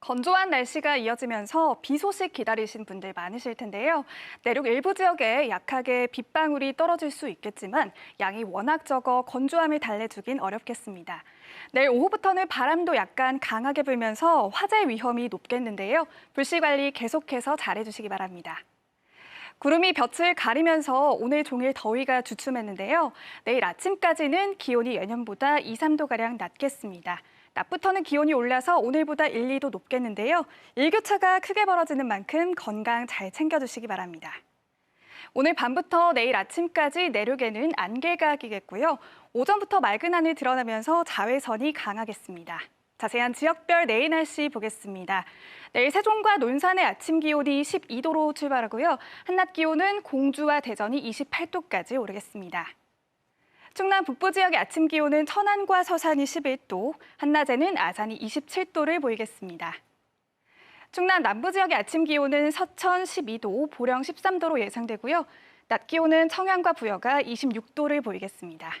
건조한 날씨가 이어지면서 비 소식 기다리신 분들 많으실 텐데요. 내륙 일부 지역에 약하게 빗방울이 떨어질 수 있겠지만 양이 워낙 적어 건조함을 달래주긴 어렵겠습니다. 내일 오후부터는 바람도 약간 강하게 불면서 화재 위험이 높겠는데요. 불씨 관리 계속해서 잘해주시기 바랍니다. 구름이 볕을 가리면서 오늘 종일 더위가 주춤했는데요. 내일 아침까지는 기온이 예년보다 2, 3도가량 낮겠습니다. 낮부터는 기온이 올라서 오늘보다 1, 2도 높겠는데요. 일교차가 크게 벌어지는 만큼 건강 잘 챙겨주시기 바랍니다. 오늘 밤부터 내일 아침까지 내륙에는 안개가 끼겠고요. 오전부터 맑은 하늘 드러나면서 자외선이 강하겠습니다. 자세한 지역별 내일 날씨 보겠습니다. 내일 세종과 논산의 아침 기온이 12도로 출발하고요. 한낮 기온은 공주와 대전이 28도까지 오르겠습니다. 충남 북부 지역의 아침 기온은 천안과 서산이 11도, 한낮에는 아산이 27도를 보이겠습니다. 충남 남부 지역의 아침 기온은 서천 12도, 보령 13도로 예상되고요. 낮 기온은 청양과 부여가 26도를 보이겠습니다.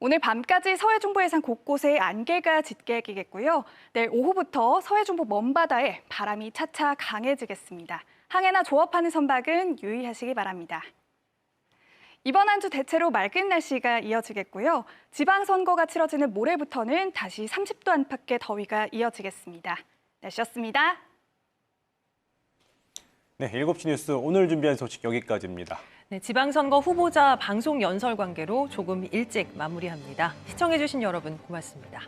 오늘 밤까지 서해 중부 해상 곳곳에 안개가 짙게 끼겠고요. 내일 오후부터 서해 중부 먼바다에 바람이 차차 강해지겠습니다. 항해나 조업하는 선박은 유의하시기 바랍니다. 이번 한 주 대체로 맑은 날씨가 이어지겠고요. 지방선거가 치러지는 모레부터는 다시 30도 안팎의 더위가 이어지겠습니다. 날씨였습니다. 네, 7시 뉴스 오늘 준비한 소식 여기까지입니다. 네, 지방선거 후보자 방송 연설 관계로 조금 일찍 마무리합니다. 시청해주신 여러분 고맙습니다.